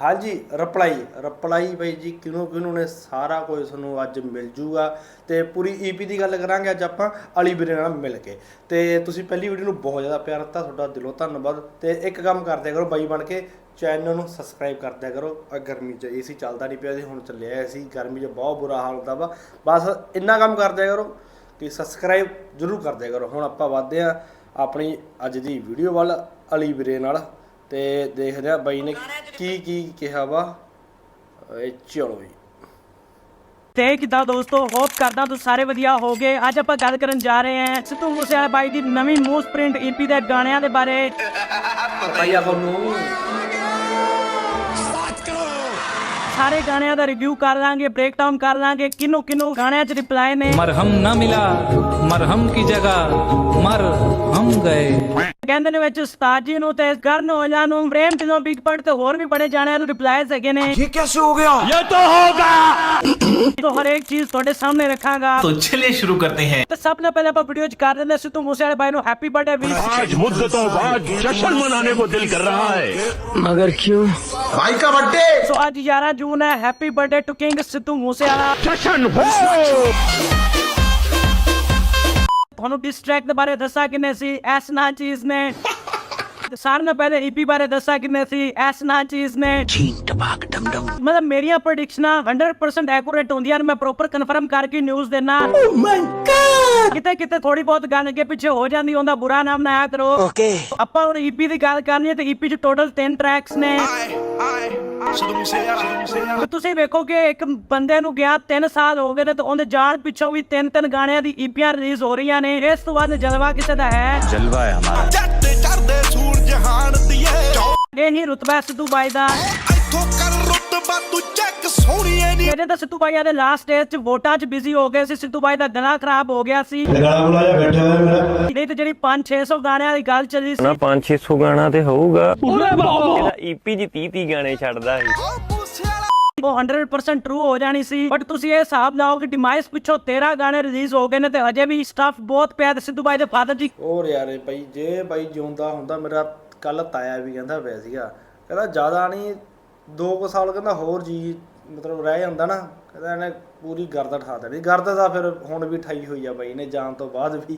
ਹਾਂਜੀ, reply. Reply ਬਾਈ ਜੀ, ਕਿਹਨੂੰ ਕਿਹਨੂੰ ਨੇ ਸਾਰਾ ਕੁਝ ਤੁਹਾਨੂੰ ਅੱਜ ਮਿਲ ਜੂਗਾ ਤੇ ਪੂਰੀ ਈਪੀ ਦੀ ਗੱਲ ਕਰਾਂਗੇ ਅੱਜ ਆਪਾਂ ਅਲੀ ਵੀਰੇ ਨਾਲ ਮਿਲ ਕੇ। ਤੇ ਤੁਸੀਂ ਪਹਿਲੀ ਵੀਡੀਓ ਨੂੰ ਬਹੁਤ ਜ਼ਿਆਦਾ ਪਿਆਰ ਦਿੱਤਾ, ਤੁਹਾਡਾ ਦਿਲੋਂ ਧੰਨਵਾਦ। ਤੇ ਇੱਕ ਕੰਮ ਕਰਦੇ ਕਰੋ ਬਾਈ ਬਣ ਕੇ, ਚੈਨਲ ਨੂੰ ਸਬਸਕ੍ਰਾਈਬ ਕਰਦਿਆ ਕਰੋ। ਆ ਗਰਮੀ 'ਚ ਏਸੀ ਚੱਲਦਾ ਨਹੀਂ ਪਿਆ ਸੀ ਹੁਣ ਚੱਲਿਆ ਸੀ ਗਰਮੀ 'ਚ ਬਹੁਤ ਬੁਰਾ ਹਾਲ ਹੁੰਦਾ ਵਾ। ਬਸ ਇੰਨਾ ਕੰਮ ਕਰਦਿਆ ਕਰੋ ਕਿ ਸਬਸਕ੍ਰਾਈਬ ਜ਼ਰੂਰ ਕਰਦਿਆ ਕਰੋ। ਹੁਣ ਆਪਾਂ ਵਧਦੇ ਆ ਆਪਣੀ ਅੱਜ ਦੀ ਵੀਡੀਓ ਵੱਲ ਅਲੀ ਵੀਰੇ ਨਾਲ। ਤੇ ਦੇਖਦੇ ਆ ਬਾਈ ਨੇ ਕੀ ਕੀ ਕਿਹਾ ਵਾ ਚਲੋ ਜੀ। ਤੇ ਕਿਦਾਂ ਦੋਸਤੋ ਹੋਪ ਕਰਦਾ ਤੁਸੀਂ ਸਾਰੇ ਵਧੀਆ ਹੋਗੇ। ਅੱਜ ਆਪਾਂ ਗੱਲ ਕਰਨ ਜਾ ਰਹੇ ਹਾਂ ਸਿੱਧੂ ਮੂਸੇਵਾਲੇ ਬਾਈ ਦੀ ਨਵੀਂ ਮੋਸਟ ਪ੍ਰਿੰਟ ਈਪੀ ਦੇ ਗਾਣਿਆਂ ਦੇ ਬਾਰੇ। ਪਤਾ ਹੀ ਆਪਾਂ ਸਾਰੇ ਗਾਣਿਆਂ ਦਾ ਰਿਵਿਊ ਕਰ ਲਾਂਗੇ ਬ੍ਰੇਕ ਡਾਊਨ ਕਰ ਲਾਂਗੇ ਕਿਨੋ ਕਿਨੋ ਗਾਣਿਆਂ 'ਚ ਰਿਪਲਾਈ ਨੇ। ਮਰਹਮ ਨਾ ਮਿਲਾ ਮਰਹਮ ਕੀ ਜਗ੍ਹਾ ਮਰ हम गए ਕਹਿੰਦੇ ਨੇ ਵਿੱਚ ਉਸਤਾਦ ਜੀ ਨੂੰ ਤੇ ਕਰਨ ਔਜਲਾ ਨੂੰ ਪ੍ਰੇਮ ਢਿੱਲੋਂ ਬਿਗ ਪਟ ਤੇ ਹੋਰ ਵੀ ਬੜੇ ਜਾਣਿਆਂ ਨੂੰ ਰਿਪਲਾਈਜ਼ ਹੈਗੇ ਨੇ ये कैसे हो गया ਤੋਂ ਹਰ ਇੱਕ ਚੀਜ਼ ਤੁਹਾਡੇ ਸਾਹਮਣੇ ਰੱਖਾਂਗਾ तो चलिए शुरू करते हैं ਤੇ ਸਭ ਤੋਂ ਪਹਿਲਾਂ ਆਪਾਂ ਵੀਡੀਓ 'ਚ ਕਰ ਦਿੰਦੇ ਹਾਂ ਸਿੱਧੂ ਮੂਸੇਵਾਲੇ ਬਾਈ ਨੂੰ ਹੈਪੀ ਬਰਥਡੇ ਵੀ आज मुद्दतों बाद जश्न मनाने को दिल कर रहा है भाई का बर्थडे ਸੋ ਅੱਜ 11 ਜੂਨ ਹੈ happy birthday to king Sidhu Moosewala जश्न हो ਤੁਹਾਨੂੰ ਡਿਸਟਰੈਕਟ ਦੇ ਬਾਰੇ ਦੱਸਿਆ ਕਿੰਨੇ ਸੀ ਐਸ ਨਾ? ਚੀਜ਼ ਨੇ ਤੇ ਸਾਰਿਆਂ ਨਾਲੋਂ ਪਹਿਲੇ ਈਪੀ ਬਾਰੇ ਦੱਸਿਆ ਕਿੰਨੇ ਸੀ ਐਸ ਨਾ। ਚੀਜ਼ ਨੇ ਮਤਲਬ ਮੇਰੀਆਂ ਪ੍ਰੈਡਿਕਸ਼ਨਾਂ 100% ਐਕੂਰੇਟ ਹੁੰਦੀਆਂ ਨੇ ਮੈਂ ਪ੍ਰੋਪਰ ਕਨਫਰਮ ਕਰਕੇ ਨਿਊਜ਼ ਦੇਣਾ ਕਿਤੇ ਕਿਤੇ ਥੋੜੀ ਬਹੁਤ ਗੱਲ ਅੱਗੇ ਪਿੱਛੇ ਹੋ ਜਾਂਦੀ ਉਹਦਾ ਬੁਰਾ ਨਾਮ ਨਾ ਆਇਆ ਕਰੋ। ਓਕੇ ਆਪਾਂ ਹੁਣ ਈਪੀ ਦੀ ਗੱਲ ਕਰਨੀ ਹੈ ਤੇ ਈਪੀ ਚ ਟੋਟਲ 3 ਟਰੈਕਸ ਨੇ। ਤੇ ਤੁਸੀਂ ਵੇਖੋ ਕਿ ਇੱਕ ਬੰਦੇ ਨੂੰ ਗਿਆ 3 ਸਾਲ ਹੋ ਗਏ ਨੇ ਤੇ ਉਹਦੇ ਜਾਣ ਪਿੱਛੋਂ ਵੀ ਤਿੰਨ ਤਿੰਨ ਗਾਣਿਆਂ ਦੀ ਈਪੀਆਂ ਰਿਲੀਜ਼ ਹੋ ਰਹੀਆਂ ਨੇ। ਇਸ ਤੋਂ ਬਾਅਦ ਜਲਵਾ ਕਿਸੇ ਦਾ ਹੈ। ਜੱਟ ਚੜਦੇ ਸੂਰਜ ਹਾਣ ਦੀਏ ਇਹ ਹੀ ਰੁਤਬਾ ਸਿੱਧੂ ਬਾਈ ਦਾ। ਇੱਥੋਂ ਰੁਤਬਾ ਤੂੰ ਚੈੱਕ ਸੋਹਣੀਏ ਨੀ। ਮੇਰੇ ਤਾਂ ਸਿੱਧੂ ਬਾਈ ਦੇ ਲਾਸਟ ਸਟੇਜ 'ਚ ਵੋਟਾਂ 'ਚ ਬਿਜ਼ੀ ਹੋ ਗਏ ਸੀ ਸਿੱਧੂ ਬਾਈ ਦਾ ਗਲਾ ਖਰਾਬ ਹੋ ਗਿਆ ਸੀ। ਗਲਾ ਜਿਹਾ ਬੈਠਾ ਹੋਇਆ ਮੇਰਾ। ਨਹੀਂ ਤੇ ਜਿਹੜੀ 5-600 ਗਾਣਿਆਂ ਦੀ ਗੱਲ ਚੱਲੀ ਸੀ। ਨਾ 5-600 ਗਾਣਾ ਤੇ ਹੋਊਗਾ। ਇਹਦਾ ਈਪੀ ਜੀ 30-30 ਗਾਣੇ ਛੱਡਦਾ ਸੀ। ਉਹ 100% ਟਰੂ ਹੋ ਜਾਣੀ ਸੀ ਬਟ ਤੁਸੀਂ ਇਹ ਹਿਸਾਬ ਲਾਓ ਕਿ ਡਿਮਾਈਸ ਪਿੱਛੋਂ 13 ਗਾਣੇ ਰਿਲੀਜ਼ ਹੋ ਗਏ ਨੇ ਤੇ ਹਜੇ ਵੀ ਸਟਫ ਬਹੁਤ ਪਿਆ ਤੇ ਸਿੱਧੂ ਬਾਈ ਦੇ ਫਾਦਰ ਜੀ। ਹੋਰ ਯਾਰ ਬਾਈ ਜੇ ਬਾਈ ਜਿਉਂਦਾ ਹੁੰਦਾ ਮੇਰਾ ਕੱਲ ਤਾਇਆ ਵੀ ਕਹਿੰਦਾ ਪਿਆ ਸੀਗਾ। ਕਹਿੰਦਾ ਜ਼ਿਆਦਾ ਨਹੀਂ 2 ਕੁ ਸਾਲ ਕਹਿੰਦਾ ਹੋਰ ਜੀ ਮਤਲਬ ਰਹਿ ਜਾਂਦਾ ਨਾ ਕਹਿੰਦਾ ਇਹਨੇ ਪੂਰੀ ਗਰਦ ਠਾ ਦੇਣੀ। ਗਰਦ ਦਾ ਫਿਰ ਹੁਣ ਵੀ ਠਾਈ ਹੋਈ ਆ ਬਾਈ ਨੇ ਜਾਣ ਤੋਂ ਬਾਅਦ ਵੀ।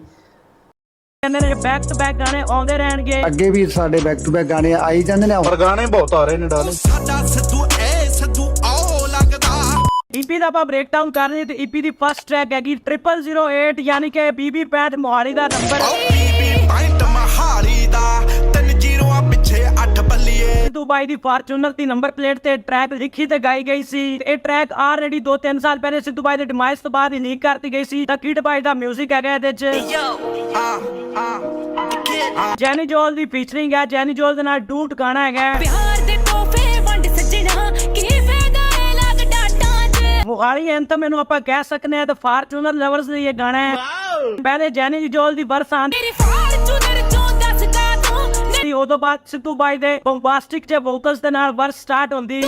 ਕਹਿੰਦੇ ਨੇ ਬੈਕ ਟੂ ਬੈਕ ਗਾਣੇ ਆਉਂਦੇ ਰਹਿਣਗੇ। ਅੱਗੇ ਵੀ ਸਾਡੇ ਬੈਕ ਟੂ ਬੈਕ ਗਾਣੇ ਆਈ ਜਾਂਦੇ ਨੇ। ਪਰ ਗਾਣੇ ਬਹੁਤ ਆ ਰਹੇ ਨੇ ਡਾਲੇ ਸਾਡਾ ਸਿੱਧੂ ਐ ਸਿੱਧੂ ਆਓ ਲੱਗਦਾ। ਈਪੀ ਦਾ ਆਪਾਂ ਬ੍ਰੇਕ ਡਾਊਨ ਕਰ ਰਹੇ ਤੇ ਈਪੀ ਦੀ ਫਰਸਟ ਟਰੈਕ ਹੈਗੀ 0008 ਯਾਨੀ ਕਿ ਬੀਬੀ ਪੈਟ ਮੋਹਾਲੀ ਦਾ ਨੰਬਰ ਅੱਠ ਬੱਲੀਏ ਸਿੱਧੂ ਬਾਈ ਦੀ ਫਾਰਚੂਨਰ ਦੀ ਨੰਬਰ ਪਲੇਟ ਤੇ ਟਰੈਕ ਲਿਖੀ ਤੇ ਗਾਈ ਗਈ ਸੀ। ਇਹ ਟਰੈਕ ਆਲਰੇਡੀ 2-3 ਸਾਲ ਪਹਿਲੇ ਸਿੱਧੂ ਬਾਈ ਦੇ ਡਿਮਾਈਸ ਤੋਂ ਬਾਅਦ ਹੀ ਲੀਕ ਕਰਤੀ ਗਈ ਸੀ। ਤਾਂ ਕਿਡ ਬਾਈ ਦਾ 뮤직 ਹੈਗਾ ਇਹਦੇ 'ਚ। ਜੈਨੀ ਜੋਲ ਦੀ ਫੀਚਰਿੰਗ ਹੈ। ਜੈਨੀ ਜੋਲ ਦੇ ਨਾਲ ਡੂਟ ਗਾਣਾ ਹੈਗਾ। ਪਿਆਰ ਦੇ ਤੋਹਫੇ ਵੰਡ ਸੱਜਣਾ ਕੀ ਫਾਇਦਾ ਹੈ ਲੱਗ ਡਾਟਾਂ 'ਚ? ਮੁਹਾਲੀ ਐਂਥਮ ਇਹਨੂੰ ਆਪਾਂ ਕਹਿ ਸਕਨੇ ਆ ਤਾਂ ਫਾਰਚੂਨਰ ਲਵਰਸ ਲਈ ਇਹ ਗਾਣਾ ਹੈ। ਪਹਿਲੇ ਜੈਨੀ ਜੋਲ ਦੀ ਬਰਸਾਤ ਉਦੋਂ ਬਾਅਦ ਸਿੱਧੂ ਬਾਈ ਦੇ ਬੰਬਾਸਟਿਕ ਜੇ ਵੋਕਲਸ ਦੇ ਨਾਲ ਵਰਸ ਸਟਾਰਟ ਹੁੰਦੀ।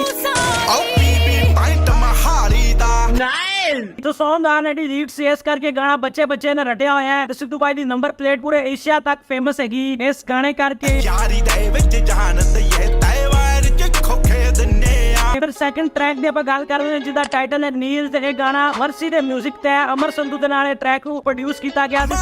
ਤੋ ਸੌਂਗ ਦਾ। ਨੇਡੀ ਰੀਡ ਸੀਐਸ ਕਰਕੇ ਗਾਣਾ ਬੱਚੇ ਬੱਚੇ ਨੇ ਰਟਿਆ ਹੋਇਆ ਹੈ ਸਿੱਧੂ ਬਾਈ ਦੀ ਨੰਬਰ ਪਲੇਟ ਪੂਰੇ ਏਸ਼ੀਆ ਤੱਕ ਫੇਮਸ ਹੈਗੀ ਇਸ ਗਾਣੇ ਕਰਕੇ। ਯਾਰੀ ਦੇ ਵਿੱਚ ਜਾਨ ਤੇ ਇਹ ਤੈਵਾਰ ਚ ਖੋਖੇ ਦਨੇ ਫਿਰ ਸੈਕੰਡ ਟਰੈਕ ਦੀ ਆਪਾਂ ਗੱਲ ਕਰ ਹਾਂ ਜਿਹਦਾ ਟਾਈਟਲ ਹੈ ਨੀਲ ਤੇ ਇਹ ਗਾਣਾ ਵਰਸੀ ਦੇ 뮤직 ਤੇ ਅਮਰ ਸੰਧੂ ਦੇ ਨਾਲ ਇਹ ਟਰੈਕ ਨੂੰ ਪ੍ਰੋਡਿਊਸ ਕੀਤਾ ਗਿਆ ਸੀ।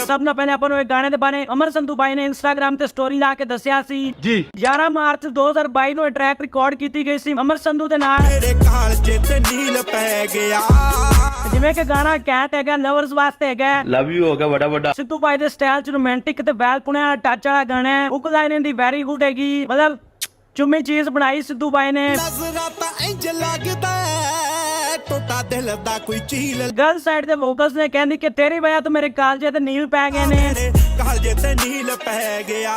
ਨੀਲ ਸਭ ਤੋਂ ਪਹਿਲੇ ਆਪਾਂ ਨੂੰ ਇਹ ਗਾਣੇ ਦੇ ਬਾਰੇ ਅਮਰ ਸੰਧੂ ਬਾਈ ਨੇ ਇੰਸਟਾਗ੍ਰam ਤੇ ਸਟੋਰੀ ਲਾ ਕੇ ਦੱਸਿਆ ਸੀ। ਜੀ। 11 ਮਾਰਚ 2022 ਨੂੰ ਇਹ ਟਰੈਕ ਰਿਕਾਰਡ ਕੀਤੀ ਗਈ ਸੀ ਅਮਰ ਸੰਧੂ ਦੇ ਨਾਲ। ਮੇਰੇ ਕਾਲ ਜੇ ਤੇ ਨੀਲ ਪੈ ਗਿਆ। ਜਿਵੇਂ ਕਿ ਗਾਣਾ ਕੈਟ ਹੈਗਾ ਲਵਰਸ ਵਾਸਤੇ ਹੈਗਾ। ਲਵ ਯੂ ਹੋ ਗਿਆ ਵੱਡਾ ਵੱਡਾ। ਸਿੱਧੂ ਬਾਈ ਦੇ ਸਟਾਈਲ ਚ ਰੋਮਾਂਟਿਕ ਤੇ ਵੈਲ ਪੁਣਿਆ ਟੱਚ ਵਾਲਾ ਗਾਣਾ ਹੈ। ਉਕ ਲਾਈਨ ਦੀ ਵੈਰੀ ਗੁੱਡ ਹੈਗੀ। ਮਤਲਬ ਚੁੰਮੀ ਚੀਜ਼ ਬਣਾਈ ਸਿੱਧੂ ਬਾਈ ਨੇ। ਨਜ਼ਰਾਂ ਤਾਂ ਇੰਜ ਲੱਗਦਾ ਹੈ, ਟੁੱਟਾ ਦਿਲ ਦਾ ਕੋਈ ਚੀਲ ਗਰਲ ਸਾਈਡ ਦੇ ਵੋਕਲਸ ਨੇ ਕਹਿੰਦੀ ਕਿ ਤੇਰੀ ਵਜ੍ਹਾ ਤੋਂ ਮੇਰੇ ਕਾਲਜੇ ਤੇ ਨੀਲ ਪੈ ਗਏ ਨੇ। ਮੇਰੇ ਕਾਲ ਜੇ ਤੇ ਨੀਲ ਪੈ ਗਿਆ।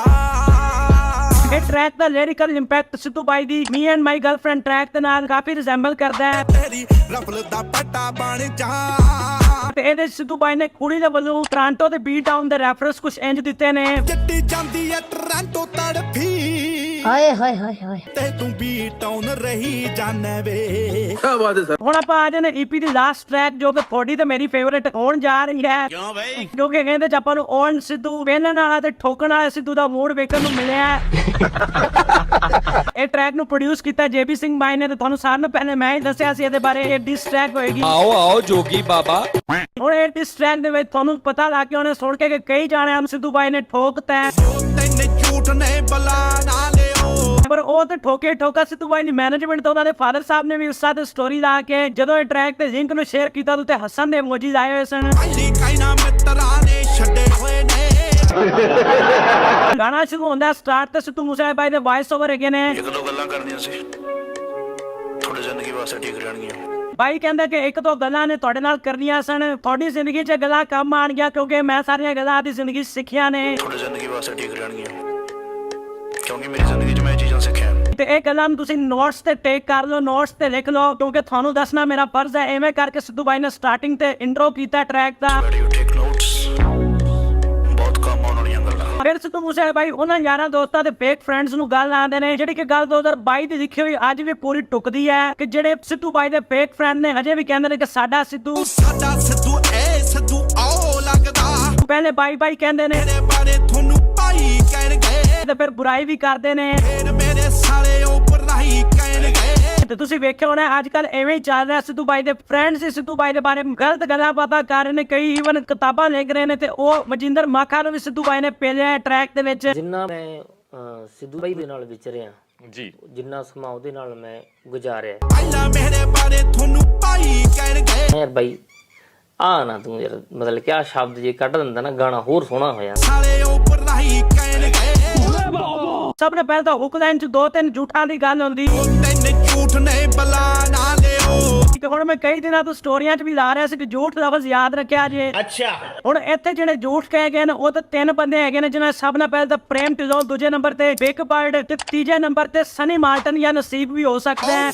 ਇਹ ਟਰੈਕ ਦਾ ਲਿਰਿਕਲ ਇੰਪੈਕਟ ਸਿੱਧੂ ਬਾਈ ਦੀ me and my girlfriend track ਦੇ ਨਾਲ ਕਾਫੀ ਰਿਜ਼ੈਂਬਲ ਕਰਦਾ ਹੈ। ਤੇਰੀ ਰਫਲ ਦਾ ਪੱਟਾ ਬਣ ਜਾ। ਤੇ ਇਹਦੇ ਸਿੱਧੂ ਬਾਈ ਨੇ ਕੁੜੀ ਦੇ ਵੱਲੋਂ ਟ੍ਰਾਂਟੋ ਤੇ ਬੀਟ ਡਾਊਨ ਦੇ ਰੈਫਰੈਂਸ ਕੁਝ ਇੰਜ ਦਿੱਤੇ ਨੇ। ਜੱਟੀ ਜਾਂਦੀ ਐ ਟਰਾਂਟੋ ਤੜਫੀ। ਹਾਏ ਹਾਏ ਹਾਏ ਹਾਏ। ਤੇ ਤੂੰ ਵੀ ਟਾਊਨ ਰਹੀ ਜਾਣੈ ਵੇ ਕੀ ਬਾਤ ਹੈ ਸਰ। ਹੁਣ ਆਪਾਂ ਆ ਜਾਣਾ ਈਪੀ ਦੀ ਲਾਸਟ ਟਰੈਕ ਜੋ ਕਿ ਥੋੜੀ ਤੇ ਮੇਰੀ ਫੇਵਰਿਟ ਹੋਣ ਜਾ ਰਹੀ ਹੈ। ਕਿਉਂ ਬਈ? ਕਿਉਂਕਿ ਕਹਿੰਦੇ ਚ ਆਪਾਂ ਨੂੰ ਔਨ ਸਿੱਧੂ ਵੇਲਣ ਵਾਲਾ ਤੇ ਠੋਕਣ ਵਾਲਾ ਸਿੱਧੂ ਦਾ ਮੂਡ ਵੇਖਣ ਨੂੰ ਮਿਲਿਆ ਇਹ ਟਰੈਕ ਨੂੰ ਪ੍ਰੋਡਿਊਸ ਕੀਤਾ ਜੇਬੀ ਸਿੰਘ ਬਾਈ ਨੇ ਤੇ ਤੁਹਾਨੂੰ ਸਾਰਿਆਂ ਪਹਿਲੇ ਮੈਂ ਹੀ ਦੱਸਿਆ ਸੀ ਇਹਦੇ ਬਾਰੇ ਇਹ ਡਿਸ ਟਰੈਕ ਹੋਏਗੀ। ਆਓ ਆਓ ਜੋਗੀ ਬਾਬਾ। ਹੁਣ ਇਹ ਡਿਸ ਟਰੈਕ ਦੇ ਵਿੱਚ ਤੁਹਾਨੂੰ ਪਤਾ ਲੱਗ ਗਿਆ ਉਹਨੇ ਸੁਣ ਕੇ ਕਿ ਕਈ ਜਾਣੇ ਸਿੱਧੂ ਬਾਈ ਨੇ ਠੋਕਤਾ ਤੈਨੂੰ ਝੂਠ ਨੇ ਬਲਾ ਨਾਲ ਪਰ ਉਹ ਤੇ ਠੋਕੇ ਠੋਕਾ ਸਿੱਧੂ ਬਾਈ ਦੀ ਮੈਨੇਜਮੈਂਟ ਤੇ ਉਹਨਾਂ ਦੇ ਫਾਦਰ ਸਾਹਿਬ ਨੇ ਵੀ ਉਸ ਸਾਥ ਸਟੋਰੀ ਲਾ ਕੇ ਜਦੋਂ ਇਹ ਟਰੈਕ ਤੇ ਲਿੰਕ ਨੂੰ ਸ਼ੇਅਰ ਕੀਤਾ ਤੇ ਹੱਸਣ ਦੇ ਇਮੋਜੀ ਲਾਏ ਹੋਏ ਸਨ। ਪਹਿਲੀ ਕਾਇਨਾ ਮਿੱਤਰਾਂ ਨੇ ਛੱਡੇ ਹੋਏ ਨੇ ਗਾਣਾ ਸ਼ੁਰੂ ਹੁੰਦਾ ਸਟਾਰਟ ਤੇ ਸਿੱਧੂ ਮੂਸੇਵਾਲੇ ਬਾਈ ਦੇ ਵਾਇਸ ਓਵਰ ਹੈਗੇ ਨੇ। ਇੱਕ ਦੋ ਗੱਲਾਂ ਕਰਨੀਆਂ ਸੀ। ਤੁਹਾਡੀ ਜ਼ਿੰਦਗੀ ਵਾਸਤੇ ਠੀਕ ਰਹਿਣਗੀਆਂ। ਬਾਈ ਕਹਿੰਦਾ ਕਿ ਇੱਕ ਦੋ ਗੱਲਾਂ ਨੇ ਤੁਹਾਡੇ ਨਾਲ ਕਰਨੀਆਂ ਸਨ। ਤੁਹਾਡੀ ਜ਼ਿੰਦਗੀ 'ਚ ਗੱਲਾਂ ਕੰਮ ਆਣਗੀਆਂ ਕਿਉਂਕਿ ਮੈਂ ਸਾਰੀਆਂ ਗੱਲਾਂ ਆਪਣੀ ਜ਼ਿੰਦਗੀ 'ਚ ਸਿੱਖੀਆਂ ਨੇ। ਤੁਹਾਡੀ ਜ਼ਿੰਦਗੀ ਵਾਸਤੇ ਠੀਕ ਰਹਿਣਗੀਆਂ। ਕਿਉਂਕਿ ਮੇਰੀ ਜ਼ਿੰਦਗੀ 'ਚ ਮੈਂ ਇਹ ਚੀਜ਼ਾਂ ਤੇ ਇਹ ਗੱਲਾਂ ਨੂੰ ਤੁਸੀਂ ਨੋਟਸ ਤੇ ਟੇਕ ਕਰ ਲਓ ਨੋਟਸ ਤੇ ਲਿਖ ਲਓ ਕਿਉਂਕਿ ਤੁਹਾਨੂੰ ਦੱਸਣਾ ਮੇਰਾ ਫਰਜ਼ ਹੈ ਐਵੇਂ ਕਰਕੇ ਸਿੱਧੂ ਬਾਈ ਨੇ ਸਟਾਰਟਿੰਗ ਤੇ ਇੰਟਰੋ ਕੀਤਾ ਟਰੈਕ ਦਾ। ਫਿਰ ਸਿੱਧੂ ਮੂਸੇਵਾਲੇ ਬਾਈ ਉਹਨਾਂ ਯਾਰਾਂ ਦੋਸਤਾਂ ਤੇ ਫੇਕ ਫਰੈਂਡਸ ਨੂੰ ਗੱਲ ਆਉਂਦੇ ਨੇ ਜਿਹੜੀ ਕਿ ਗੱਲ 2022 ਦੀ ਲਿਖੀ ਹੋਈ ਅੱਜ ਵੀ ਪੂਰੀ ਟੁਕਦੀ ਹੈ ਕਿ ਜਿਹੜੇ ਸਿੱਧੂ ਬਾਈ ਦੇ ਫੇਕ ਫਰੈਂਡ ਨੇ ਹਜੇ ਵੀ ਕਹਿੰਦੇ ਨੇ ਕਿ ਸਾਡਾ ਸਿੱਧੂ। ਸਾਡਾ ਸਿੱਧੂ ਐ ਸਿੱਧੂ ਆਓ ਲੱਗਦਾ। ਪਹਿਲੇ ਬਾਈ ਬਾਈ ਕਹਿੰਦੇ ਨੇ। ਮੇਰੇ ਬਾਰੇ ਤੁਹਾਨੂੰ ਭਾਈ ਕਹਿਣਗੇ। ਤੇ ਫਿਰ ਬੁਰਾਈ ਵੀ ਕਰਦੇ ਨੇ। ਤੇ ਤੁਸੀਂ ਵੇਖਿਆ ਹੋਣਾ ਅੱਜ ਕੱਲ ਐਵੇਂ ਹੀ ਚੱਲ ਰਿਹਾ ਸਿੱਧੂ ਬਾਈ ਦੇ ਫਰੈਂਡਸ ਸਿੱਧੂ ਬਾਈ ਦੇ ਬਾਰੇ ਗਲਤ ਗੱਲਾਂ ਪਤਾ ਕਰ ਰਹੇ ਨੇ ਕਈ ਈਵਨ ਕਿਤਾਬਾਂ ਲਿਖ ਰਹੇ ਨੇ ਤੇ ਉਹ ਮਜਿੰਦਰ ਮਾਖਾ ਨੂੰ ਵੀ ਸਿੱਧੂ ਬਾਈ ਨੇ ਪੇਲਿਆ ਟਰੈਕ ਦੇ ਵਿੱਚ। ਜਿੰਨਾ ਮੈਂ ਅਹ, ਸਿੱਧੂ ਬਾਈ ਦੇ ਨਾਲ ਵਿਚਰਿਆ ਜੀ। ਜਿੰਨਾ ਸਮਾਂ ਉਹਦੇ ਨਾਲ ਮੈਂ ਗੁਜ਼ਾਰਿਆ। ਪਹਿਲਾਂ ਮੇਰੇ ਬਾਰੇ ਤੁਹਾਨੂੰ ਭਾਈ ਕਹਿਣਗੇ। ਯਾਰ ਬਾਈ ਆ ਨਾ ਤੂੰ ਯਾਰ ਮਤਲਬ ਕਿ ਆ ਸ਼ਬਦ ਜੇ ਕੱਢ ਦਿੰਦਾ ਨਾ ਗਾਣਾ ਹੋਰ ਸੋਹਣਾ ਹੋਇਆ। ਸਾਲੇ ਉੱਪਰ ਨਹੀਂ ਕਹਿਣਗੇ। ਸਭ ਨੇ ਪਹਿਲਾਂ ਤਾਂ ਹੁੱਕ ਲਾਈਨ ਚ ਦੋ ਤਿੰਨ ਝੂਠਾਂ ਦੀ ਗੱਲ ਹੁੰਦੀ। ਝੂਠ ਨੇ ਬਲਾ ਨਾ ਲਿਓ। ਤੇ ਹੁਣ ਮੈਂ ਕਈ ਦਿਨਾਂ ਤੋਂ ਸਟੋਰੀਆਂ 'ਚ ਵੀ ਲਾ ਰਿਹਾ ਸੀ ਕਿ ਝੂਠ ਲਫ਼ਜ਼ ਯਾਦ ਰੱਖਿਆ ਜੇ। ਅੱਛਾ। ਹੁਣ ਇੱਥੇ ਜਿਹੜੇ ਝੂਠ ਕਹੇ ਗਏ ਨੇ ਉਹ ਤਾਂ ਤਿੰਨ ਬੰਦੇ ਹੈਗੇ ਨੇ ਜਿਨ੍ਹਾਂ ਸਭ ਨਾਲ ਪਹਿਲਾਂ ਤਾਂ ਪ੍ਰੇਮ ਢਿੱਲੋਂ ਦੂਜੇ ਨੰਬਰ ਤੇ ਬਿਗ ਬਰਡ ਤੇ ਤੀਜੇ ਨੰਬਰ ਤੇ ਸਨੀ ਮਾਰਟਨ ਜਾਂ ਨਸੀਬ ਵੀ ਹੋ ਸਕਦਾ ਹੈ।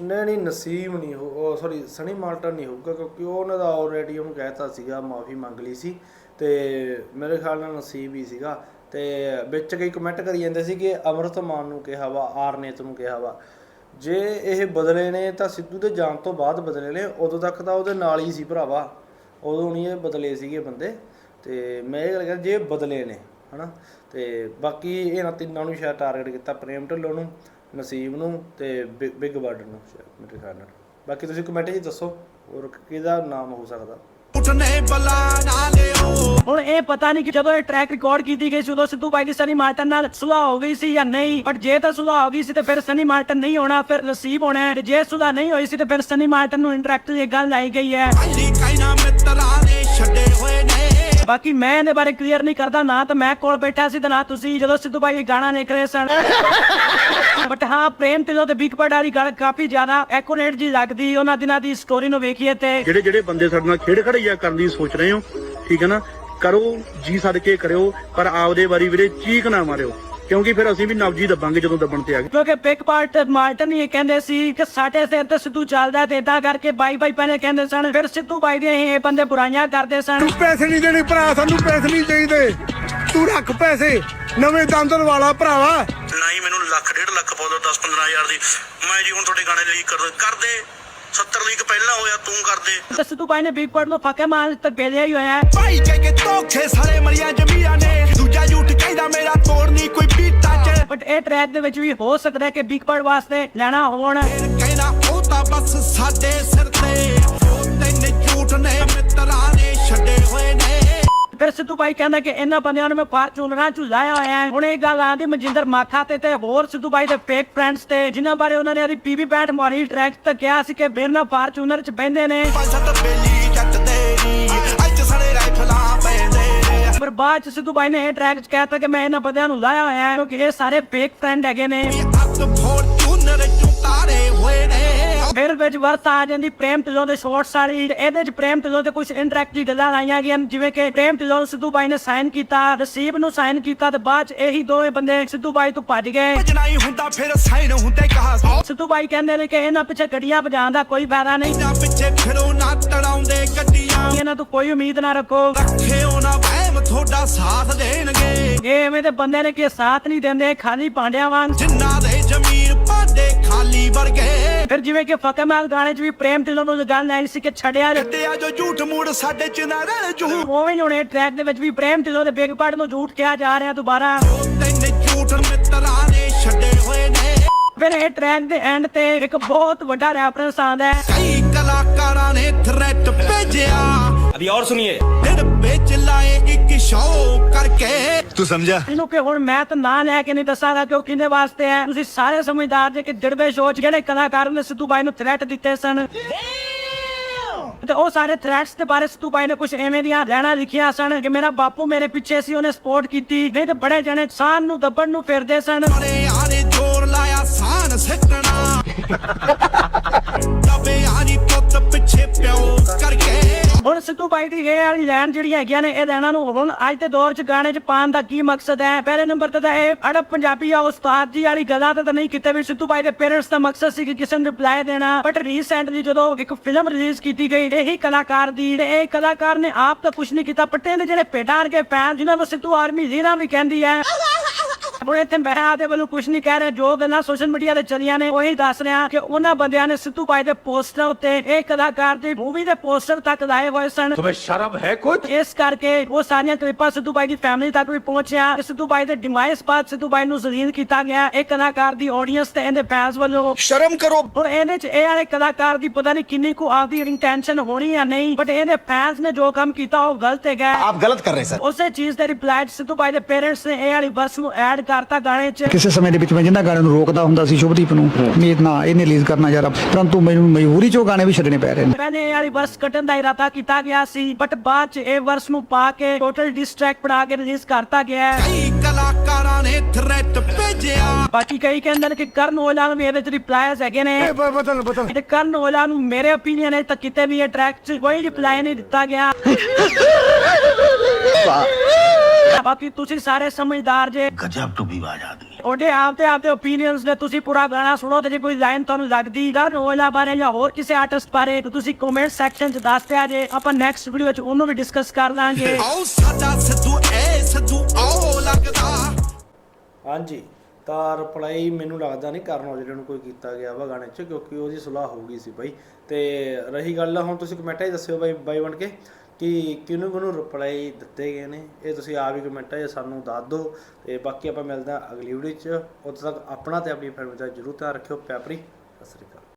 ਨਹੀਂ ਨਹੀਂ ਨਸੀਬ ਨਹੀਂ ਹੋ ਉਹ ਸੌਰੀ ਸਣੀ ਮਾਲਟਨ ਨਹੀਂ ਹੋਊਗਾ ਕਿਉਂਕਿ ਉਹਨਾਂ ਦਾ ਆਲਰੇਡੀ ਉਹਨੂੰ ਕਹਿਤਾ ਸੀਗਾ ਮਾਫੀ ਮੰਗ ਲਈ ਸੀ ਤੇ ਮੇਰੇ ਖਿਆਲ ਨਾਲ ਨਸੀਬ ਹੀ ਸੀਗਾ ਤੇ ਵਿੱਚ ਕਈ ਕਮੈਂਟ ਕਰੀ ਜਾਂਦੇ ਸੀ ਕਿ ਅਮਰਤ ਮਾਨ ਨੂੰ ਕਿਹਾ ਵਾ ਆਰਨੇਤ ਨੂੰ ਕਿਹਾ ਵਾ। ਜੇ ਇਹ ਬਦਲੇ ਨੇ ਤਾਂ ਸਿੱਧੂ ਦੇ ਜਾਣ ਤੋਂ ਬਾਅਦ ਬਦਲੇ ਨੇ, ਉਦੋਂ ਤੱਕ ਤਾਂ ਉਹਦੇ ਨਾਲ ਹੀ ਸੀ ਭਰਾਵਾ। ਉਦੋਂ ਨਹੀਂ ਇਹ ਬਦਲੇ ਸੀਗੇ ਬੰਦੇ। ਤੇ ਮੈਂ ਇਹ ਗੱਲ ਕਰ ਜੇ ਬਦਲੇ ਨੇ, ਹਨਾ। ਤੇ ਬਾਕੀ ਇਹਨਾਂ ਤਿੰਨਾਂ ਨੂੰ ਸ਼ਾਇਦ ਟਾਰਗੇਟ ਕੀਤਾ, ਪ੍ਰੇਮ ਢਿੱਲੋਂ ਨੂੰ, ਨਸੀਬ ਨੂੰ ਤੇ ਬਿ- ਬਿਗ ਬਰਡ ਨੂੰ ਸ਼ਾਇਦ ਮੇਰੇ ਖਿਆਲ ਨਾਲ। ਬਾਕੀ ਤੁਸੀਂ ਕਮੈਂਟ 'ਚ ਦੱਸੋ ਔਰ ਕਿਹਦਾ ਨਾਮ ਹੋ ਸਕਦਾ? ਝੂਠ ਨੇ ਬਲਾ ਨਾ ਲਿਓ। ਹੁਣ ਇਹ ਪਤਾ ਨਹੀਂ ਕਿ ਜਦੋਂ ਇਹ ਟਰੈਕ ਰਿਕਾਰਡ ਕੀਤੀ ਗਈ ਸੀ ਉਦੋਂ ਸਿੱਧੂ ਬਾਈ ਦੀ ਸਨੀ ਮਾਰਟਨ ਨਾਲ ਸੁਲਾਹ ਹੋ ਗਈ ਸੀ ਜਾਂ ਨਹੀਂ। ਪਰ ਜੇ ਤਾਂ ਸੁਲਾਹ ਹੋ ਗਈ ਸੀ ਤੇ ਫਿਰ ਸਨੀ ਮਾਰਟਨ ਨਹੀਂ ਹੋਣਾ ਫਿਰ ਨਸੀਬ ਹੋਣਾ ਹੈ। ਤੇ ਜੇ ਸੁਲਾਹ ਨਹੀਂ ਹੋਈ ਸੀ ਤੇ ਫਿਰ ਸਨੀ ਮਾਰਟਨ ਨੂੰ ਇੰਟਰੈਕਟ ਇਹ ਗੱਲ ਲਾਈ ਗਈ ਹੈ। ਕਾਇਨਾ ਮਿੱਤਰਾਂ ਨੇ ਛੱਡੇ ਹੋਏ ਨੇ। ਬਾਕੀ ਮੈਂ ਇਹਦੇ ਬਾਰੇ ਕਲੀਅਰ ਨਹੀਂ ਕਰਦਾ, ਨਾ ਤਾਂ ਮੈਂ ਕੋਲ ਬੈਠਾ ਸੀ ਤੇ ਨਾ ਤੁਸੀਂ ਜਦੋਂ ਸਿੱਧੂ ਬਾਈ ਇਹ ਗਾਣਾ ਲਿਖ ਰਹੇ ਸਨ। ਬਟ ਹਾਂ, ਪ੍ਰੇਮ ਢਿੱਲੋਂ ਤੇ ਬਿਗ ਬਰਡ ਵਾਲੀ ਗੱਲ ਕਾਫੀ ਜ਼ਿਆਦਾ ਐਕੂਰੇਟ ਜੀ ਲੱਗਦੀ, ਉਹਨਾਂ ਦਿਨਾਂ ਦੀ ਸਟੋਰੀ ਨੂੰ ਵੇਖੀਏ ਤੇ ਜਿਹੜੇ ਜਿਹੜੇ ਬੰਦੇ ਸਾਡੇ ਨਾਲ ਖੇਡ ਖੜਈਆ ਕਰਨ ਦੀ ਸੋਚ ਰਹੇ ਹੋ, ਠੀਕ ਹੈ ਨਾ? ਕਰੋ, ਜੀ ਸਦਕੇ ਕਰਿਓ, ਪਰ ਆਪਦੇ ਵਾਰੀ ਵੀਰੇ ਚੀਕ ਨਾ ਮਾਰਿਓ। ਕਿਉਂਕਿ ਫਿਰ ਅਸੀਂ ਵੀ ਨਵਜੀ ਦੱਬਾਂਗੇ ਜਦੋਂ ਦੱਬਣ ਤੇ ਆ ਗਏ। ਕਿਉਂਕਿ ਬਿਗ ਪਾਰਟ ਮਾਰਟਨ ਇਹ ਕਹਿੰਦੇ ਸੀ ਕਿ ਸਾਡੇ ਸਿਰ ਤੇ ਸਿੱਧੂ ਚੱਲਦਾ ਤੇ ਇਦਾਂ ਕਰਕੇ ਬਾਈ ਬਾਈ ਪਹਿਲੇ ਕਹਿੰਦੇ ਸਨ ਫਿਰ ਸਿੱਧੂ ਬਾਈ ਦੀਆਂ ਇਹ ਬੰਦੇ ਬੁਰਾਈਆਂ ਕਰਦੇ ਸਨ। ਪੈਸੇ ਨਹੀਂ ਦੇਣੇ ਭਰਾ ਸਾਨੂੰ ਪੈਸੇ ਨਹੀਂ ਚਾਹੀਦੇ। ਤੂੰ ਰੱਖ ਪੈਸੇ ਨਵੇਂ ਦੰਦਲ ਵਾਲਾ ਭਰਾਵਾ। ਨਾ ਹੀ ਮੈਨੂੰ ਲੱਖ ਡੇਢ ਲੱਖ ਪਾਉਂਦਾ 10 15000 ਦੀ। ਮੈਂ ਜੀ ਹੁਣ ਤੁਹਾਡੇ ਗਾਣੇ ਲਈ ਕਰ ਕਰਦੇ 70 ਲੀਕ ਪਹਿਲਾਂ ਹੋਇਆ ਤੂੰ ਕਰਦੇ। ਤੇ ਸਿੱਧੂ ਬਾਈ ਨੇ ਬਿਗ ਪਾਰਟ ਨੂੰ ਫਾਕੇ ਮਾਰ ਤੱਕ ਬੇਲਿਆ ਹੀ ਹੋਇਆ। ਹੈ ਭਾਈ ਕਹਿ ਕੇ ਧੋਖੇ ਸਾਰੇ ਮਰੀਆਂ ਜਮੀਆਂ ਨੇ। ਦੂਜਾ ਝੂਠ ਕਹਿੰਦਾ ਮੇਰਾ ਤੋੜ ਨਹੀਂ ਕੋਈ ਪੀਤਾ ਚ। ਬਟ ਇਹ ਟਰੈਕ ਦੇ ਵਿੱਚ ਵੀ ਹੋ ਸਕਦਾ ਹੈ ਕਿ ਬਿਗ ਪਾਰਟ ਵਾਸਤੇ ਲੈਣਾ ਹੋਣ। ਕਹਿਣਾ ਉਹ ਤਾਂ ਬਸ ਸਾਡੇ ਸਿਰ ਤੇ। ਫਿਰ ਸਿੱਧੂ ਬਾਈ ਕਹਿੰਦਾ ਕਿ ਇਹਨਾਂ ਬੰਦਿਆਂ ਨੂੰ ਮੈਂ ਫਾਰਚੂਨਰਾਂ ਚ ਲਾਇਆ ਹੋਇਆ ਹੈ। ਹੁਣ ਇਹ ਗੱਲ ਆਂਦੀ ਮਨਜਿੰਦਰ ਮਾਖਾ ਤੇ ਤੇ ਹੋਰ ਸਿੱਧੂ ਬਾਈ ਦੇ ਫੇਕ ਫਰੈਂਡਸ ਤੇ, ਜਿਨ੍ਹਾਂ ਬਾਰੇ ਉਹਨਾਂ ਨੇ ਆਦੀ ਪੀਵੀ ਬੈਟ ਮਾਰੀ ਟਰੈਕ ਤੇ ਕਿਹਾ ਸੀ ਕਿ ਮੇਰੇ ਨਾਲ ਫਾਰਚੂਨਰ ਚ ਬਹਿੰਦੇ ਨੇ। ਪੰਜ ਪਰ ਬਾਅਦ ਚ ਸਿੱਧੂ ਬਾਈ ਨੇ ਇਹ ਟਰੈਕ ਚ ਕਹਿਤਾ ਕਿ ਮੈਂ ਇਹਨਾਂ ਬੰਦਿਆਂ ਨੂੰ ਲਾਇਆ ਹੋਇਆ ਹੈ, ਕਿਉਂਕਿ ਇਹ ਸਾਰੇ ਫੇਕ ਫਰੈਂਡ ਹੈਗੇ ਨੇ। ਫਿਰ ਵਿੱਚ ਵਰਤ ਆ ਜਾਂਦੀ ਪ੍ਰੇਮ ਢਿੱਲੋਂ ਦੇ ਸ਼ਾਰਟਸ ਵਾਲੀ ਇਹਦੇ ਚ ਪ੍ਰੇਮ ਢਿੱਲੋਂ ਤੇ ਕੁਝ ਇੰਟਰੈਕਟਿਵ ਗੱਲਾਂ ਆਈਆਂ ਗਈਆਂ ਜਿਵੇਂ ਕਿ ਪ੍ਰੇਮ ਢਿੱਲੋਂ ਸਿੱਧੂ ਬਾਈ ਨੇ ਸਾਈਨ ਕੀਤਾ ਰਸੀਬ ਨੂੰ ਸਾਈਨ ਕੀਤਾ ਤੇ ਬਾਅਦ ਚ ਇਹੀ ਦੋਵੇਂ ਬੰਦੇ ਸਿੱਧੂ ਬਾਈ ਤੋਂ ਭੱਜ ਗਏ। ਭਜਣਾ ਹੀ ਹੁੰਦਾ ਫਿਰ ਸਾਈਨ ਹੁੰਦੇ ਕਹਾ ਸਿੱਧੂ ਬਾਈ ਕਹਿੰਦੇ ਨੇ ਕਿ ਇਹਨਾਂ ਪਿੱਛੇ ਗੱਡੀਆਂ ਭਜਾਉਣ ਦਾ ਕੋਈ ਫਾਇਦਾ ਨਹੀਂ। ਨਾ ਪਿੱਛੇ ਫਿਰੋ ਨਾ ਤੜਾਉਂਦੇ ਗੱਡੀਆਂ। ਇਹਨਾਂ ਤੋਂ ਕੋਈ ਉਮੀਦ ਨਾ ਰੱਖੋ। ਰੱਖਿਓ ਨਾ ਵਹਿਮ ਤੁਹਾਡਾ ਸਾਥ ਦੇਣਗੇ। ਇਹ ਐਵੇਂ ਦੇ ਬੰਦੇ ਨੇ ਕਿ ਸਾਥ ਨਹੀਂ ਦਿੰਦੇ ਖਾਲੀ ਪਾਂਡਿਆਂ ਵਾਂਗ। ਦੇ ਖਾਲੀ ਵਰਗੇ ਫਿਰ ਜਿਵੇਂ ਕਿ ਫਤਿਹਮਾਲ ਗਾਣੇ 'ਚ ਵੀ ਪ੍ਰੇਮ ਢਿੱਲੋਂ ਨੂੰ ਗੱਲ ਆਈ ਸੀ ਕਿ ਛੱਡਿਆ। ਤੇ ਆ ਜੋ ਝੂਠ ਮੂੜ ਸਾਡੇ ਚ ਨਾ ਰਹਿ ਜੂ। ਉਵੇਂ ਹੀ ਹੁਣੇ ਟਰੈਕ ਦੇ ਵਿੱਚ ਵੀ ਪ੍ਰੇਮ ਢਿੱਲੋਂ ਦੇ ਬਿਗ ਪਾਰਟ ਨੂੰ ਝੂਠ ਕਿਹਾ ਜਾ ਰਿਹਾ ਦੁਬਾਰਾ। ਤੈਨੂੰ ਝੂਠ ਮਿੱਤਰਾਂ ਨੇ ਛੱਡੇ ਹੋਏ ਨੇ। ਫਿਰ ਇਹ ਟਰੈਕ ਦੇ ਐਂਡ ਤੇ ਇੱਕ ਬਹੁਤ ਵੱਡਾ ਰੈਫਰੈਂਸ ਆਉਂਦਾ ਹੈ। ਕਈ ਕਲਾਕਾਰਾਂ ਨੇ ਥ੍ਰੈਟ ਭੇਜਿਆ। ਅਭੀ ਔਰ ਸੁਣੀਏ। ਦਿਨ ਵਿੱਚ ਲਾਏ ਇੱਕ ਸ਼ੋਅ ਕਰਕੇ। ਤੂੰ ਸਮਝਾ ਇਹਨੂੰ ਕਿ ਹੁਣ ਮੈਂ ਤਾਂ ਨਾਂ ਲੈ ਕੇ ਨਹੀਂ ਦੱਸਾਂਗਾ ਕਿ ਉਹ ਕਿਹਦੇ ਵਾਸਤੇ ਹੈ। ਤੁਸੀਂ ਸਾਰੇ ਸਮਝਦਾਰ ਜੇ ਕਿ ਦਿੜਵੇ ਸ਼ੋਅ 'ਚ ਜਿਹੜੇ ਕਲਾਕਾਰ ਨੇ ਸਿੱਧੂ ਬਾਈ ਨੂੰ ਥ੍ਰੈਟ ਦਿੱਤੇ ਸਨ। ਤੇ ਉਹ ਸਾਰੇ ਥ੍ਰੈਟਸ ਦੇ ਬਾਰੇ ਸਿੱਧੂ ਬਾਈ ਨੇ ਕੁਝ ਐਵੇਂ ਦੀਆਂ ਲੈਣਾ ਲਿਖੀਆਂ ਸਨ ਕਿ ਮੇਰਾ ਬਾਪੂ ਮੇਰੇ ਪਿੱਛੇ ਸੀ ਉਹਨੇ ਸਪੋਰਟ ਕੀਤੀ। ਨਹੀਂ ਤੇ ਬੜੇ ਜਣੇ ਸਾਨ ਨੂੰ ਦੱਬਣ ਨੂੰ ਫਿਰਦੇ ਸਨ। ਆਰੇ ਜੋਰ ਲਾਇਆ ਸਾਨ ਸਿੱਟਣਾ। ਦਬੇ ਆਰੀ ਹੁਣ ਬਾਈ ਦੀ ਇਹ ਵਾਲੀ ਲਾਈਨ ਜਿਹੜੀਆਂ ਹੈਗੀਆਂ ਨੇ, ਇਹ ਲੈਣਾ ਨੂੰ ਹੁਣ ਅੱਜ ਦੇ ਦੌਰ 'ਚ ਗਾਣੇ 'ਚ ਪਾਉਣ ਦਾ ਕੀ ਮਕਸਦ ਹੈ? ਪਹਿਲੇ ਨੰਬਰ ਤੇ ਤਾਂ ਇਹ ਅੜਬ ਪੰਜਾਬੀ ਆ, ਉਸਤਾਦ ਜੀ ਵਾਲੀ ਗੱਲਾਂ ਤਾਂ ਨਹੀਂ ਕਿਤੇ ਵੀ ਸਿੱਧੂ ਬਾਈ ਦੇ ਪੇਰੈਂਟਸ ਦਾ ਮਕਸਦ ਸੀ ਕਿ ਕਿਸੇ ਨੂੰ ਰਿਪਲਾਈ ਦੇਣਾ ਬਟ ਰੀਸੈਂਟਲੀ ਜਦੋਂ ਇੱਕ ਫਿਲਮ ਰਿਲੀਜ਼ ਕੀਤੀ ਗਈ, ਇਹੀ ਕਲਾਕਾਰ ਦੀ ਇਹ ਕਲਾਕਾਰ ਨੇ ਆਪ ਤਾਂ ਕੁਝ ਨਹੀਂ ਕੀਤਾ ਪੱਟੇ ਦੇ ਜਿਹੜੇ ਪੇਟਾਂ ਕੇ ਫੈਨ ਜਿਨ੍ਹਾਂ ਨੂੰ ਸਿੱਧੂ ਆਰਮੀ ਜ਼ੀਰਾ ਵੀ ਕਹਿੰਦੀ ਹੈ। ਹੁਣ ਇੱਥੇ ਮੈਂ ਆਦੇ ਵੱਲੋਂ ਕੁਛ ਨਹੀਂ ਕਹਿ ਰਿਹਾ। ਜੋ ਗੱਲਾਂ ਸੋਸ਼ਲ ਮੀਡੀਆ ਤੇ ਚੱਲੀਆਂ ਨੇ ਉਹੀ ਦੱਸ ਰਿਹਾ ਕਿ ਉਹਨਾਂ ਬੰਦਿਆਂ ਨੇ ਸਿੱਧੂ ਭਾਈ ਦੇ ਪੋਸਟਰ ਉੱਤੇ ਇਹ ਕਲਾਕਾਰ ਦੀ ਮੂਵੀ ਦੇ ਪੋਸਟਰ ਤੱਕ ਲਾਏ ਹੋਏ ਸਨ। ਤੁਹਾਨੂੰ ਸ਼ਰਮ ਹੈ ਕੁਝ ਇਸ ਕਰਕੇ ਉਹ ਸਾਰੀਆਂ ਕਲਿੱਪਾਂ ਸਿੱਧੂ ਭਾਈ ਦੀ ਫੈਮਿਲੀ ਤੱਕ ਵੀ ਪਹੁੰਚਿਆ ਸਿੱਧੂ ਭਾਈ ਦੇ ਡਿਮਾਈਸ ਬਾਅਦ ਸਿੱਧੂ ਭਾਈ ਨੂੰ ਜ਼ਲੀਲ ਕੀਤਾ ਗਿਆ। ਇਹ ਕਲਾਕਾਰ ਦੀ ਆਡੀਅנס ਤੇ ਇਹਦੇ ਫੈਨਸ ਵੱਲੋਂ ਸ਼ਰਮ ਕਰੋ। ਹੁਣ ਇਹਦੇ ਚ ਇਹ ਵਾਲੇ ਕਲਾਕਾਰ ਦੀ ਪਤਾ ਨਹੀਂ ਕਿੰਨੀ ਕੁ ਆਪਦੀ ਇੰਟੈਂਸ਼ਨ ਹੋਣੀ ਜਾਂ ਨਹੀਂ ਬਟ ਇਹਦੇ ਫੈਨਸ ਨੇ ਜੋ ਕੰਮ ਕੀਤਾ ਉਹ ਗਲਤ ਹੈਗਾ। ਆਪ ਗਲਤ ਕਰ ਰਹੇ ਸਰ। ਉਸੇ ਚੀਜ਼ ਦੇ ਰਿਪਲਾਈ ਸਿੱਧੂ ਭਾਈ ਦੇ ਪੇਰੈਂਟਸ ਨੇ ਇਹ ਵਾਲੀ ਬੱਸ ਨੂੰ ਐਡ ਕਰਤਾ ਗਾਣੇ 'ਚ। ਕਿਸੇ ਸਮੇਂ ਦੇ ਵਿੱਚ ਮੈਂ ਜਿੰਨਾ ਗਾਣੇ ਨੂੰ ਰੋਕਦਾ ਹੁੰਦਾ ਸੀ ਸ਼ੁਭਦੀਪ ਨੂੰ ਵੀ ਨਾ ਇਹਨੇ ਰਿਲੀਜ਼ ਕਰਨਾ ਯਾਰ। ਪਰੰਤੂ ਮੈਨੂੰ ਮਜਬੂਰੀ 'ਚੋਂ ਗਾਣੇ ਵੀ ਛੱਡਣੇ ਪੈ ਰਹੇ ਨੇ। ਪਹਿਲੇ ਯਾਰੀ ਵਰਸ ਕੱਟਣ ਦਾ ਇਰਾਦਾ ਕੀਤਾ ਗਿਆ ਸੀ ਬਟ ਬਾਅਦ 'ਚ ਇਹ ਵਰਸ ਨੂੰ ਪਾ ਕੇ ਟੋਟਲ ਡਿਸਟਰੈਕਟ ਬਣਾ ਕੇ ਰਿਲੀਜ਼ ਕਰਤਾ ਗਿਆ ਹੈ। ਕਲਾਕਾਰਾਂ ਨੇ ਥ੍ਰੈਟ ਭੇਜਿਆ। ਬਾਕੀ ਕਈ ਕਹਿੰਦੇ ਨੇ ਕਿ ਕਰਨ ਔਜਲਾ ਨੂੰ ਵੀ ਇਹਦੇ 'ਚ ਰਿਪਲਾਈਜ਼ ਹੈਗੇ ਨੇ। ਬਤਲ ਬਤਲ ਤੇ ਕਰਨ ਔਜਲਾ ਨੂੰ ਮੇਰੇ ਓਪੀਨੀਅਨ ਹੈ ਤਾਂ ਕਿਤੇ ਵੀ ਇਹ ਟਰੈਕ 'ਚ ਕੋਈ ਰਿਪਲਾਈ ਨਹੀਂ ਦਿੱਤਾ ਗਿਆ। ਬਾਕੀ ਤੁਸੀਂ ਸਾਰੇ ਸਮਝਦਾਰ ਜੇ। ਗਜਬ। ਤੋਂ ਵਿਵਾਦ ਆਦਮੀ ਉਹਦੇ ਆਪ ਤੇ ਆਪਦੇ ਓਪੀਨੀਅਨਸ ਨੇ ਤੁਸੀਂ ਪੂਰਾ ਗਾਣਾ ਸੁਣੋ ਤੇ ਜੇ ਕੋਈ ਲਾਈਨ ਤੁਹਾਨੂੰ ਲੱਗਦੀ ਕਰਨ ਔਜਲਾ ਬਾਰੇ ਜਾਂ ਹੋਰ ਕਿਸੇ ਆਰਟਿਸਟ ਬਾਰੇ ਤਾਂ ਤੁਸੀਂ ਕਮੈਂਟ ਸੈਕਸ਼ਨ 'ਚ ਦੱਸ ਦਿਆ ਜੇ। ਆਪਾਂ ਨੈਕਸਟ ਵੀਡੀਓ 'ਚ ਉਹਨੂੰ ਵੀ ਡਿਸਕਸ ਕਰ ਲਾਂਗੇ। ਆਓ ਸਾਡਾ ਸਿੱਧੂ ਐ ਸਿੱਧੂ ਆਓ ਲੱਗਦਾ। ਹਾਂਜੀ ਤਾਂ ਰਿਪਲਾਈ ਮੈਨੂੰ ਲੱਗਦਾ ਨਹੀਂ ਕਰਨ ਔਜਲੇ ਨੂੰ ਕੋਈ ਕੀਤਾ ਗਿਆ ਵਾ ਗਾਣੇ 'ਚ ਕਿਉਂਕਿ ਉਹਦੀ ਸੁਲਾਹ ਹੋ ਗਈ ਸੀ ਬਾਈ। ਤੇ ਰਹੀ ਗੱਲ ਹੁਣ ਤੁਸੀਂ ਕਮੈਂਟਾਂ 'ਚ ਦੱਸਿਓ ਬਾਈ ਬਾਈ ਬਣ ਕੇ। ਕਿ ਕਿਹਨੂੰ ਕਿਹਨੂੰ ਰਿਪਲਾਈ ਦਿੱਤੇ ਗਏ ਨੇ, ਇਹ ਤੁਸੀਂ ਆਪ ਹੀ ਕਮੈਂਟਾਂ 'ਚ ਸਾਨੂੰ ਦੱਸ ਦਿਓ। ਤੇ ਬਾਕੀ ਆਪਾਂ ਮਿਲਦੇ ਹਾਂ ਅਗਲੀ ਵੀਡੀਓ 'ਚ। ਉਦੋਂ ਤੱਕ ਆਪਣਾ ਤੇ ਆਪਣੀ ਫੈਮਿਲੀ ਦਾ ਜਰੂਰ ਧਿਆਨ ਰੱਖਿਓ। ਪਿਆਰ ਸਤਿ ਸ੍ਰੀ ਅਕਾਲ।